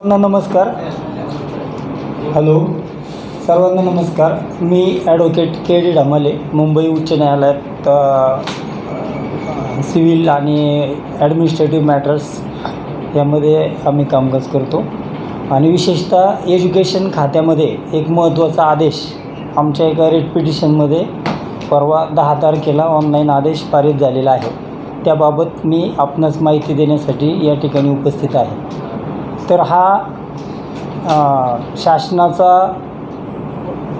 सर्वांना नमस्कार. हॅलो. सर्वांना नमस्कार. मी advocate K D Dhamale Mumbai उच्च न्यायालयात सिव्हिल आणि ॲडमिनिस्ट्रेटिव्ह मॅटर्स यामध्ये आम्ही कामकाज करतो. आणि विशेषतः एज्युकेशन खात्यामध्ये एक महत्त्वाचा आदेश आमच्या एका रेट पिटिशनमध्ये परवा दहा तारखेला ऑनलाईन आदेश पारित झालेला आहे. त्याबाबत मी आपणास माहिती देण्यासाठी या ठिकाणी उपस्थित आहे. तर हा शासनाचा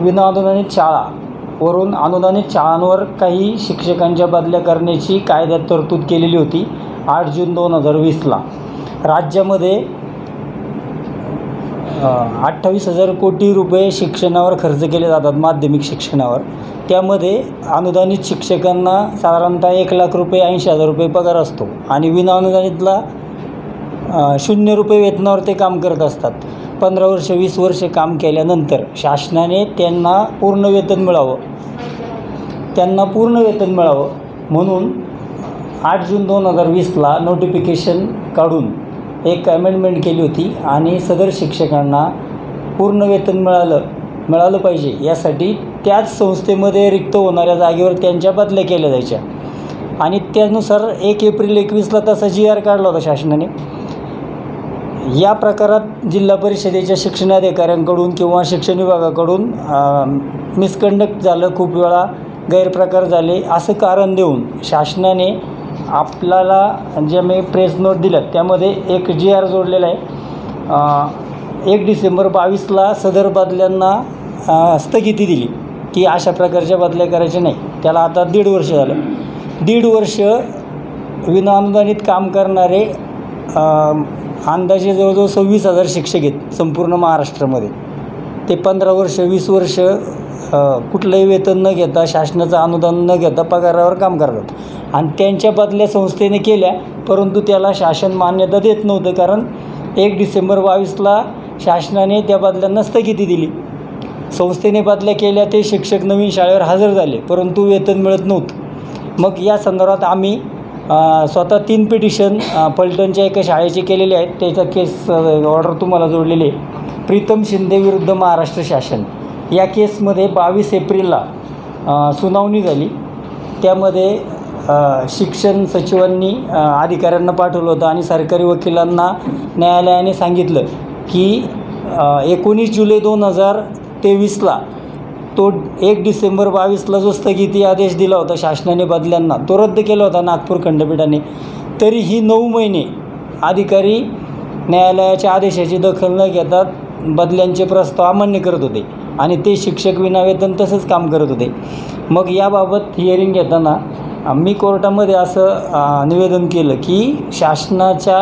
विनाअनुदानित शाळा वरून अनुदानित शाळांवर काही शिक्षकांच्या बदल्या करण्याची कायद्यात तरतूद केलेली होती आठ जून दोन हजार वीसला राज्यामध्ये अठ्ठावीस हजार कोटी रुपये शिक्षणावर खर्च केले जातात माध्यमिक शिक्षणावर. त्यामध्ये अनुदानित शिक्षकांना साधारणतः एक लाख रुपये ऐंशी हजार रुपये पगार असतो आणि विनाअनुदानितला शून्य रुपये वेतनावर ते काम करत असतात. पंधरा वर्ष वीस वर्ष काम केल्यानंतर शासनाने त्यांना पूर्ण वेतन मिळावं. त्यांना पूर्ण वेतन मिळावं म्हणून आठ जून दोन हजार वीसला नोटिफिकेशन काढून एक अमेंडमेंट केली होती आणि सदर शिक्षकांना पूर्ण वेतन मिळालं मिळालं पाहिजे. यासाठी त्याच संस्थेमध्ये रिक्त होणाऱ्या जागेवर त्यांच्या बदल्या केल्या जायच्या. आणि त्यानुसार एक एप्रिल एकवीसला तसा जी आर काढला होता शासनाने. या प्रकारात जिल्हा परिषदेच्या शिक्षणाधिकाऱ्यांकडून किंवा शिक्षण विभागाकडून मिसकंडक्ट झालं खूप वेळा गैरप्रकार झाले असं कारण देऊन शासनाने आपल्याला जे मी प्रेस नोट दिलं त्यामध्ये एक जी आर जोडलेला आहे. एक डिसेंबर बावीसला सदर बदल्यांना स्थगिती दिली की अशा प्रकारच्या बदल्या करायच्या नाही. त्याला आता दीड वर्ष झालं. दीड वर्ष विनाअनुदानित काम करणारे अंदाजे जवळजवळ सव्वीस हजार शिक्षक आहेत संपूर्ण महाराष्ट्रामध्ये. ते पंधरा वर्ष वीस वर्ष कुठलंही वेतन न घेता शासनाचं अनुदान न घेता पगारावर काम करतात. आणि त्यांच्या बदल्या संस्थेने केल्या परंतु त्याला शासन मान्यता देत नव्हतं कारण एक डिसेंबर बावीसला शासनाने त्या बदल्यांना स्थगिती दिली. संस्थेने बदल्या केल्या ते शिक्षक नवीन शाळेवर हजर झाले परंतु वेतन मिळत नव्हतं. मग या संदर्भात आम्ही स्वतः तीन पिटिशन पलटणच्या एका शाळेचे केलेले आहेत. त्याचा केस ऑर्डर तुम्हाला जोडलेली आहे. प्रीतम शिंदे विरुद्ध महाराष्ट्र शासन. या केसमध्ये बावीस एप्रिलला सुनावणी झाली. त्यामध्ये शिक्षण सचिवांनी अधिकाऱ्यांना पाठवलं होतं आणि सरकारी वकिलांना न्यायालयाने सांगितलं की एकोणीस जुलै दोन हजार तेवीसला तो एक डिसेंबर बावीसला जो स्थगिती आदेश दिला होता शासनाने बदल्यांना. तो रद्द केला होता नागपूर खंडपीठाने. तरी ही नऊ महिने अधिकारी न्यायालयाच्या आदेशाची दखल न घेता बदल्यांचे प्रस्ताव अमान्य करत होते आणि ते शिक्षक विनावेतन तसंच काम करत होते. मग याबाबत हिअरिंग घेताना मी कोर्टामध्ये असं निवेदन केलं की शासनाच्या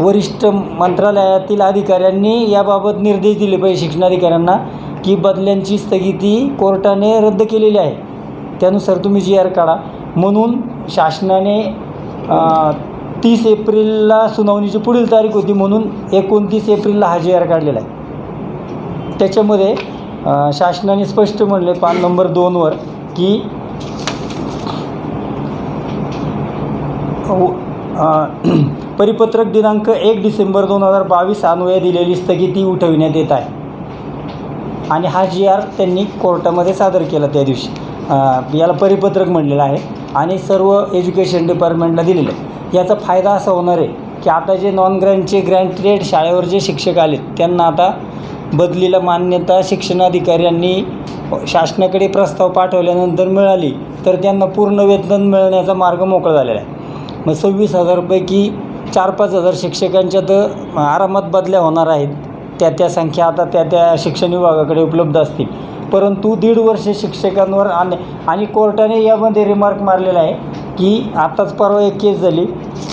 वरिष्ठ मंत्रालयातील अधिकाऱ्यांनी याबाबत निर्देश दिले पाहिजे शिक्षणाधिकाऱ्यांना. की बदल्यांची स्थगिती कोर्टाने रद्द केलेली आहे. त्यानुसार तुम्ही जी आर काढा. म्हणून शासनाने तीस एप्रिलला सुनावणीची पुढील तारीख होती म्हणून एकोणतीस एप्रिलला हा जी आर काढलेला आहे. त्याच्यामध्ये शासनाने स्पष्ट म्हणले पान नंबर दोनवर की परिपत्रक दिनांक एक डिसेंबर दोन हजार बावीस अन्वये दिलेली स्थगिती उठविण्यात येत आहे. आणि हा जी आर त्यांनी कोर्टामध्ये सादर केला त्या दिवशी. याला परिपत्रक म्हणलेलं आहे आणि सर्व एज्युकेशन डिपार्टमेंटला दिलेलं आहे. याचा फायदा असा होणार आहे की आता जे नॉन ग्रँडचे ग्रँटेड शाळेवर जे शिक्षक आलेत त्यांना आता बदलीला मान्यता शिक्षणाधिकाऱ्यांनी शासनाकडे प्रस्ताव पाठवल्यानंतर मिळाली तर त्यांना पूर्ण वेतन मिळण्याचा मार्ग मोकळा झालेला आहे. मग सव्वीस हजारपैकी चार पाच हजार शिक्षकांच्या तर आरामात बदल्या होणार आहेत. त्या त्या संख्या आता त्या त्या शिक्षण विभागाकडे उपलब्ध असतील. परंतु दीड वर्ष शिक्षकांवर आणि आणि कोर्टाने यामध्ये रिमार्क मारलेला आहे की आताच परवा एक केस झाली.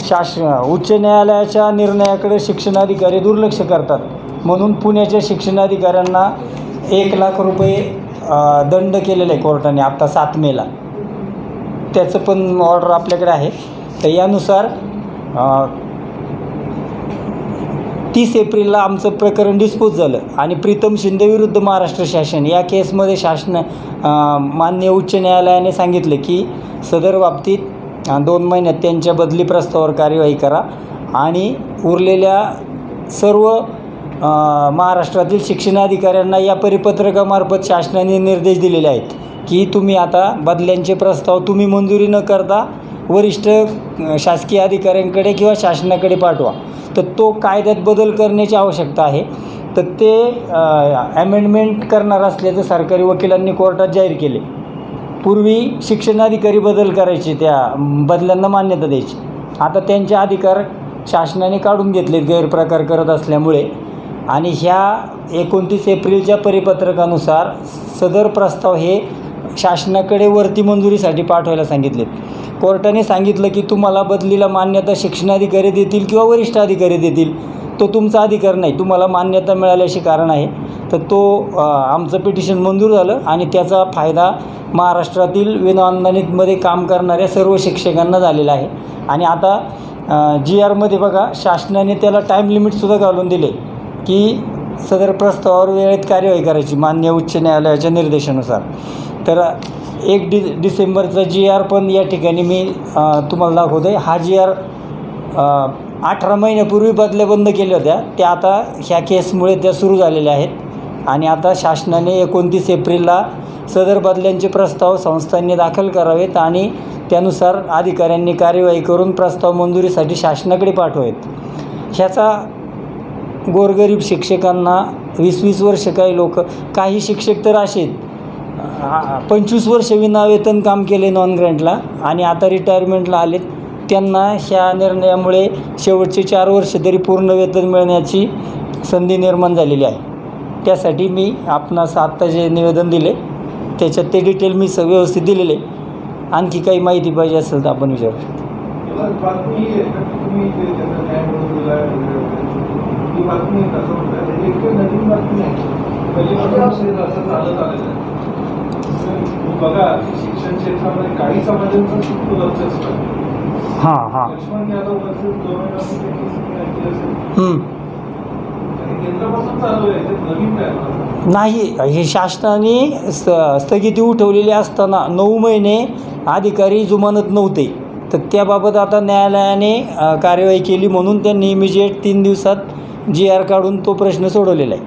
शास उच्च न्यायालयाच्या निर्णयाकडे शिक्षणाधिकारी दुर्लक्ष करतात. म्हणून पुण्याच्या शिक्षणाधिकाऱ्यांना एक लाख रुपये दंड केलेला आहे कोर्टाने आत्ता सात मेला. त्याचं पण ऑर्डर आपल्याकडे आहे. तर यानुसार तीस एप्रिलला आमचं प्रकरण डिस्पोज झालं. आणि प्रीतम शिंदे विरुद्ध महाराष्ट्र शासन या केसमध्ये शासन मान्य उच्च न्यायालयाने सांगितलं की सदर बाबतीत दोन महिन्यात त्यांच्या बदली प्रस्तावावर कार्यवाही करा. आणि उरलेल्या सर्व महाराष्ट्रातील शिक्षणाधिकाऱ्यांना या परिपत्रकामार्फत शासनाने निर्देश दिलेले आहेत की तुम्ही आता बदल्यांचे प्रस्ताव तुम्ही मंजुरी न करता वरिष्ठ शासकीय अधिकाऱ्यांकडे किंवा शासनाकडे पाठवा. तर तो कायद्यात बदल करण्याची आवश्यकता आहे. तर ते ॲमेंडमेंट करणार असल्याचं सरकारी वकिलांनी कोर्टात जाहीर केले. पूर्वी शिक्षणाधिकारी बदल करायचे त्या बदलांना बदल्यांना मान्यता द्यायची. आता त्यांचे अधिकार शासनाने काढून घेतलेत गैरप्रकार करत असल्यामुळे. आणि ह्या एकोणतीस एप्रिलच्या परिपत्रकानुसार सदर प्रस्ताव हे शासनाकडे वरती मंजुरीसाठी पाठवायला सांगितलेत. कोर्टाने सांगितलं की तुम्हाला बदलीला मान्यता शिक्षणाधिकारी देतील किंवा वरिष्ठ अधिकारी देतील. तो तुमचा अधिकार नाही. तुम्हाला मान्यता मिळाल्याशी कारण आहे. तर तो आमचं पिटिशन मंजूर झालं आणि त्याचा फायदा महाराष्ट्रातील विनाअनुदानितमध्ये काम करणाऱ्या सर्व शिक्षकांना झालेला आहे. आणि आता जी आरमध्ये बघा शासनाने त्याला टाईम लिमिटसुद्धा घालून दिले की सदर प्रस्तावावर वेळेत कार्यवाही करायची मान्य उच्च न्यायालयाच्या निर्देशानुसार. तर एक डि डिसेंबरचा जी आर पण या ठिकाणी मी तुम्हाला दाखवतो आहे हा जी आर अठरा महिन्यापूर्वी बदल्या बंद केल्या होत्या. त्या आता ह्या केसमुळे त्या सुरू झालेल्या आहेत. आणि आता शासनाने एकोणतीस एप्रिलला सदर बदल्यांचे प्रस्ताव संस्थांनी दाखल करावेत आणि त्यानुसार अधिकाऱ्यांनी कार्यवाही करून प्रस्ताव मंजुरीसाठी शासनाकडे पाठवावेत. ह्याचा गोरगरीब शिक्षकांना वीस वीस वर्ष काही लोक काही शिक्षक तर असे आहेत पंचवीस वर्ष विनावेतन काम केले नॉन ग्रँटला आणि आता रिटायरमेंटला आलेत. त्यांना ह्या निर्णयामुळे शेवटचे चार वर्ष तरी पूर्ण वेतन मिळण्याची संधी निर्माण झालेली आहे. त्यासाठी मी आपणास आत्ता जे निवेदन दिले त्याच्यात ते डिटेल मी स व्यवस्थित दिलेले आणखी काही माहिती पाहिजे असेल तर आपण विचारू शकतो. बातमी बघा की शिक्षण क्षेत्रामध्ये काही समाजांचं खूप वर्चस्व आहे हां हां. Laxman Yadav versus government of तुम्ही ऐकली असेल. हं. आणि केंद्रापासून चालू आहे ते नवीन काय मला नाही हे शासनाने स स्थगिती उठवलेली असताना नऊ महिने अधिकारी जुमानत नव्हते. तर त्याबाबत आता न्यायालयाने अ, कार्यवाही केली म्हणून त्यांनी इमिजिएट तीन दिवसात जी आर काढून तो प्रश्न सोडवलेला आहे.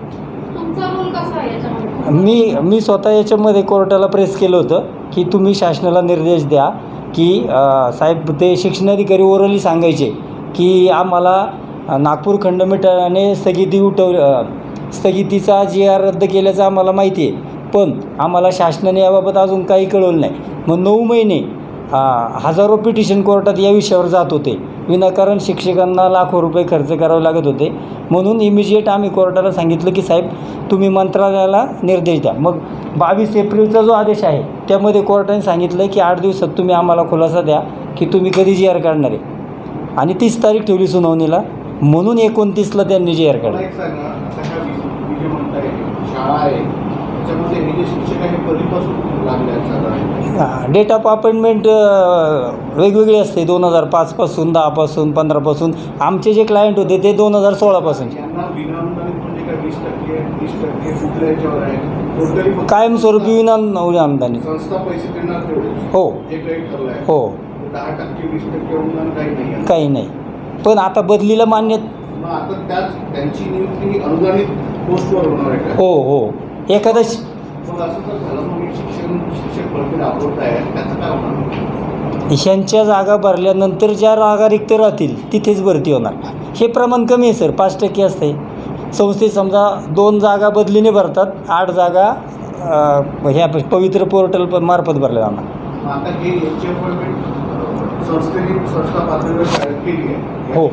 तुमचा रोल कसा आहे? याच्यामध्ये मी मी स्वतः याच्यामध्ये कोर्टाला प्रेस केलं होतं की तुम्ही शासनाला निर्देश द्या की साहेब ते शिक्षणाधिकारी ओरली सांगायचे की आम्हाला नागपूर खंडपीठाने स्थगिती उठव स्थगितीचा जी आर रद्द केल्याचं आम्हाला माहिती आहे. पण आम्हाला शासनाने याबाबत अजून काही कळवलं नाही. मग नऊ महिने अ, हजारो पिटिशन कोर्टात या विषयावर जात होते. विनाकारण शिक्षकांना लाखो रुपये खर्च करावे लागत होते. म्हणून इमिजिएट आम्ही कोर्टाला सांगितलं की साहेब तुम्ही मंत्रालयाला निर्देश द्या. मग बावीस एप्रिलचा जो आदेश आहे त्यामध्ये कोर्टाने सांगितलं की आठ दिवसात तुम्ही आम्हाला खुलासा द्या की तुम्ही कधी जी आर काढणार आहे. आणि तीस तारीख ठेवली सुनावणीला. म्हणून एकोणतीसला त्यांनी जी आर मला काढली त्याच्यामध्ये हे जे शिक्षक आहे लागले डेट ऑफ अपॉइंटमेंट वेगवेगळी असते. दोन हजार पाचपासून दहापासून पंधरापासून आमचे जे क्लायंट होते ते दोन हजार सोळापासून म्हणजे कायमस्वरूपी विना तेवढे. हो. हो. काही नाही पण आता बदलीला मान्य हो हो. एखादा ह्यांच्या जागा भरल्यानंतर ज्या जागा रिक्त राहतील तिथेच भरती होणार. हे प्रमाण कमी आहे सर. पाच टक्के असते. संस्थेत समजा दोन जागा बदलीने भरतात आठ जागा ह्या पवित्र पोर्टल मार्फत भरल्या जाणार. संस्थेने संस्था पातळीवर केली आहे. हो.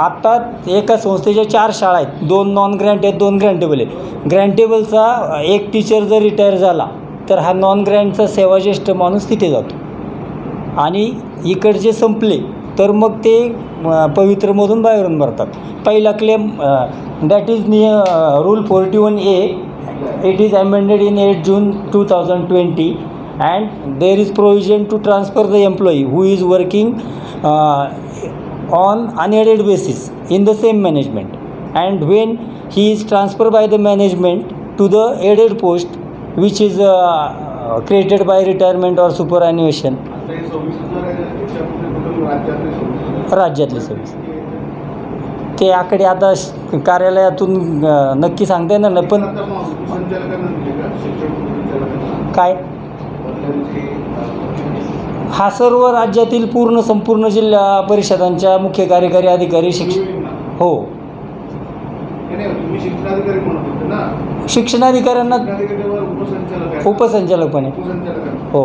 आत्ता एका संस्थेच्या चार शाळा आहेत. दोन नॉन ग्रँट आहेत दोन ग्रँटेबल आहेत. ग्रँटेबलचा एक टीचर जर रिटायर झाला तर हा नॉन ग्रँटचा सेवाज्येष्ठ माणूस तिथे जातो. आणि इकडचे संपले तर मग ते पवित्रमधून बाहेरून भरतात पहिला क्लेम दॅट इज निय rule forty one A it is amended in eight June two thousand twenty and there is provision to transfer the employee who is working on unaided basis in the same management. And when he is transferred by the management to the aided post which is uh, uh, created by retirement or superannuation. आता हे सव्वीस हजार आहे याच्यामध्ये कुठं राज्यातले सव्वीस service ते आकडे आता कार्यालयातून नक्की सांगता येणार नाही पण काय? हा सर्व राज्यातील पूर्ण संपूर्ण जिल्हा परिषदांच्या मुख्य कार्यकारी अधिकारी शिक्ष होईल ना? हो शिक्षणाधिकाऱ्यांना. उपसंचालकपणे उपसंचालक हो?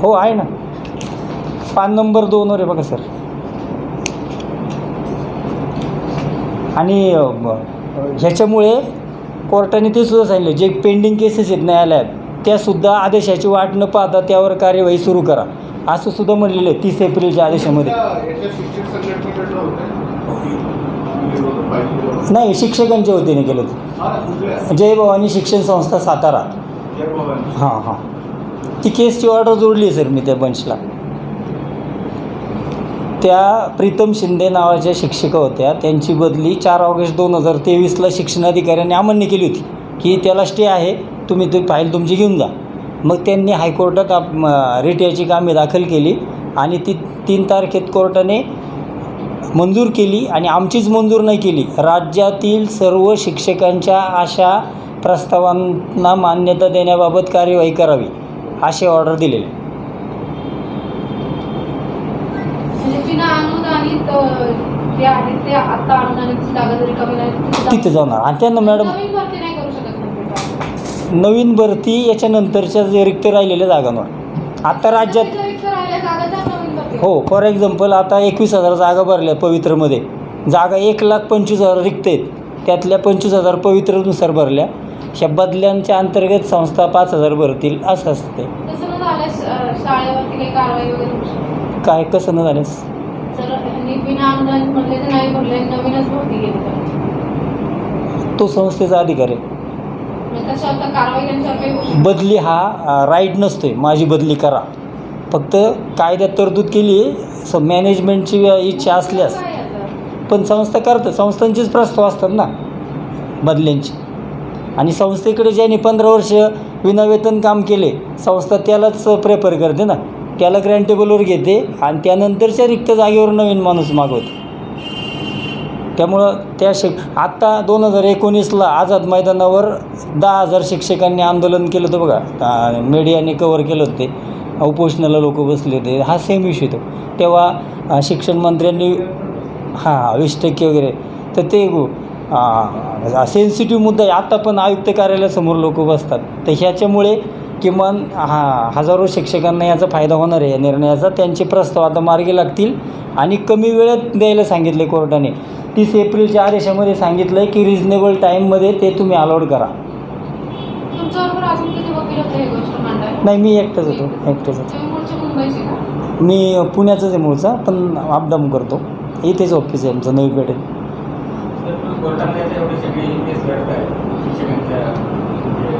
हो आहे ना पान नंबर दोनवर आहे बघा सर आणि ह्याच्यामुळे कोर्टाने ते सुद्धा सांगितलं जे पेंडिंग केसेस आहेत न्यायालयात त्यासुद्धा आदेशाची वाट न पाहता त्यावर कार्यवाही सुरू करा. असं सुद्धा म्हणलेलं आहे तीस एप्रिलच्या आदेशामध्ये. होतं होतं. नाही शिक्षकांच्या वतीने केलं हा, कुठल्या? जय भवानी शिक्षण संस्था सातारा. हां हां. ती केसची ऑर्डर जोडली आहे सर मी त्या बंचला. त्या प्रीतम शिंदे नावाच्या शिक्षिका होत्या. त्यांची बदली चार ऑगस्ट दोन हजार तेवीसला शिक्षणाधिकाऱ्यांनी अमान्य केली होती. की त्याला स्टे आहे. तुम्ही ती फाईल तुमची घेऊन जा. मग त्यांनी हायकोर्टात आप रिट याची कामे दाखल केली आणि ती तीन तारखेत कोर्टाने मंजूर केली आणि आमचीच मंजूर नाही केली. राज्यातील सर्व शिक्षकांच्या अशा प्रस्तावांना मान्यता देण्याबाबत कार्यवाही करावी असे ऑर्डर दिलेले. म्हणजे तिथे जाणार. आणि त्यांना मॅडम नवीन भरती नाही करू शकत म्हणजे नवीन भरती याच्यानंतरच्या जे रिक्त राहिलेल्या जागांवर. आता राज्यात हो फॉर एक्झाम्पल आता एकवीस हजार जागा भरल्या पवित्रमध्ये. जागा एक लाख पंचवीस हजार रिक्त आहेत. त्यातल्या पंचवीस हजार पवित्रनुसार भरल्या. ह्या बदल्यांच्या अंतर्गत संस्था पाच हजार भरतील असं असते काय कसं न झाल्यास? तो संस्थेचा अधिकार आहे. बदली हा राईट नसतोय. माझी बदली करा. फक्त कायद्यात तरतूद केली आहे. स मॅनेजमेंटची इच्छा असल्यास? पण संस्था करतं संस्थांचेच प्रस्ताव असतात ना बदल्यांचे. आणि संस्थेकडे ज्यांनी पंधरा वर्ष विनावेतन काम केले संस्था त्यालाच प्रेफर करते ना. त्याला ग्रँटेबलवर घेते आणि त्यानंतरच्या रिक्त जागेवर नवीन माणूस मागवते. त्यामुळं त्या शिक आत्ता दोन हजार एकोणीसला आझाद मैदानावर दहा हजार शिक्षकांनी आंदोलन केलं होतं बघा. मीडियाने कवर केलं होतं ते. उपोषणाला लोक बसले होते. हा सेम इश्यू तो. तेव्हा शिक्षण मंत्र्यांनी हां वीस टक्के वगैरे. तर ते सेन्सिटिव्ह मुद्दा आहे. आता पण आयुक्त कार्यालयासमोर लोक बसतात. तर ह्याच्यामुळे किमान हा हजारो शिक्षकांना याचा फायदा होणार आहे या निर्णयाचा. त्यांचे प्रस्ताव आता मार्गी लागतील. आणि कमी वेळेत द्यायला सांगितले कोर्टाने. तीस एप्रिलच्या आदेशामध्ये सांगितलं आहे की रिजनेबल टाईममध्ये ते तुम्ही अलाउड करा. तुमच्याबरोबर अजून किती वकील होते ही गोष्ट मांडायला? नाही मी एकटाच होतो एकटाच होतो. तुम्ही मूळचे मुंबईचे का? मी पुण्याचाच आहे मूळचा पण अपडाऊन करतो. इथेच ऑफिस आहे आमचं नवी पेठेत तर कोर्टामध्ये आता एवढी सगळी केस लढत आहे शिक्षकांच्या म्हणजे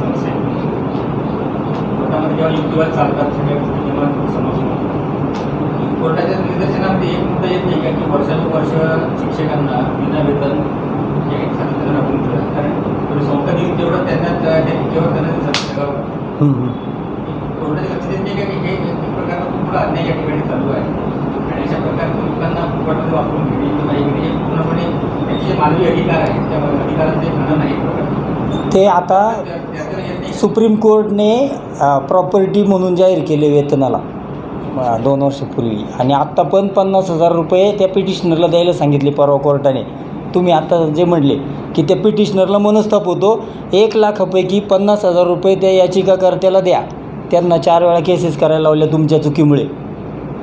समस्या. कोर्टामध्ये जेव्हा युक्तिवाद चालतात सगळ्या गोष्टी जेव्हा समोर कोर्टाच्या निदर्शनामध्ये एक मुद्दा येत नाही का की वर्षानुवर्ष शिक्षकांना विना वेतन हे राबवून कारण संस्था तेवढं त्यांना त्या- त्या- तेव्हा त्यांना. कोर्टाचे लक्ष देत नाही का की हे एक प्रकारचा अन्याय या ठिकाणी चालू आहे. आणि अशा प्रकारच्या लोकांना फुकटमध्ये वापरून घेणे किंवा हे पूर्णपणे त्यांचे जे मानवी अधिकार आहेत. त्या अधिकारांचे खंडन नाही. ते आता सुप्रीम कोर्टने प्रॉपर्टी म्हणून जाहीर केले वेतनाला. दोन वर्षापूर्वी आणि आत्ता पण पन्नास हजार रुपये त्या पिटिशनरला द्यायला सांगितले परवा कोर्टाने. तुम्ही आत्ता जे म्हणले की त्या पिटिशनरला मनस्ताप होतो एक लाखापैकी पन्नास हजार रुपये त्या याचिकाकर्त्याला द्या. त्यांना चार वेळा केसेस करायला लावल्या तुमच्या चुकीमुळे.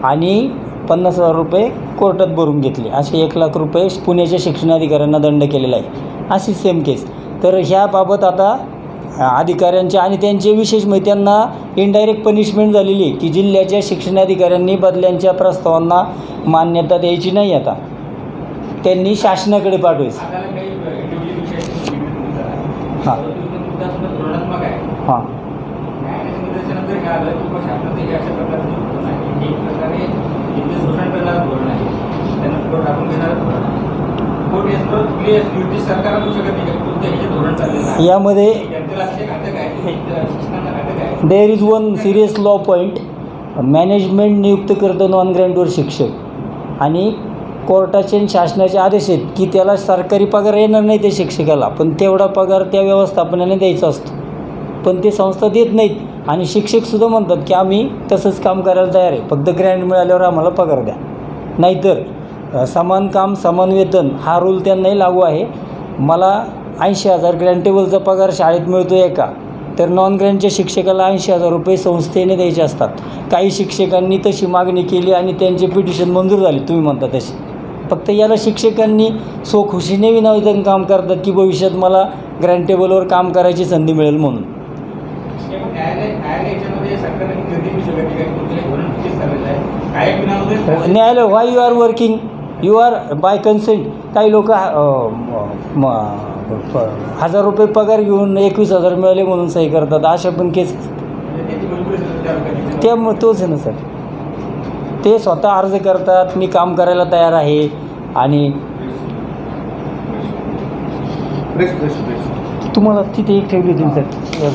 आणि पन्नास हजार रुपये कोर्टात भरून घेतले. असे एक लाख रुपये पुण्याच्या शिक्षणाधिकाऱ्यांना दंड केलेला आहे. अशी सेम केस तर ह्याबाबत आता अधिकाऱ्यांच्या आणि त्यांचे विशेष म्हणजे त्यांना इनडायरेक्ट पनिशमेंट झालेली आहे की जिल्ह्याच्या शिक्षणाधिकाऱ्यांनी बदल्यांच्या प्रस्तावांना मान्यता द्यायची नाही आता. त्यांनी शासनाकडे पाठवायचं. हां. हां. प्रकारे यामध्ये there is one serious law point management नियुक्त करतं नॉन ग्रँटवर शिक्षक. आणि कोर्टाचे आणि शासनाचे आदेश आहेत की त्याला सरकारी पगार येणार नाही त्या शिक्षकाला. पण तेवढा पगार त्या व्यवस्थापनाने द्यायचा असतो. पण ते संस्था देत नाहीत. आणि शिक्षकसुद्धा म्हणतात की आम्ही तसंच काम करायला तयार आहे. फक्त ग्रँड मिळाल्यावर आम्हाला पगार द्या. नाहीतर समान काम समान वेतन हा रूल त्यांनाही लागू आहे. मला ऐंशी हजार ग्रँड टेबलचा पगार शाळेत मिळतो आहे का तर नॉन ग्रँडच्या शिक्षकाला ऐंशी हजार रुपये संस्थेने द्यायचे असतात. काही शिक्षकांनी तशी मागणी केली आणि त्यांचे पिटिशन मंजूर झाले तुम्ही म्हणता तशी फक्त याला शिक्षकांनी स्वखुशीने विनावेतन काम करतात की भविष्यात मला ग्रँड टेबलवर काम करायची संधी मिळेल म्हणून. न्यायालय why you are working you are by consent काही लोक हजार रुपये पगार घेऊन एकवीस हजार मिळाले म्हणून सही करतात. अशा पण केस. त्यामुळे तोच आहे ना सर. ते स्वतः अर्ज करतात मी काम करायला तयार आहे. आणि तुम्हाला तिथे एक ठेवली होती सर.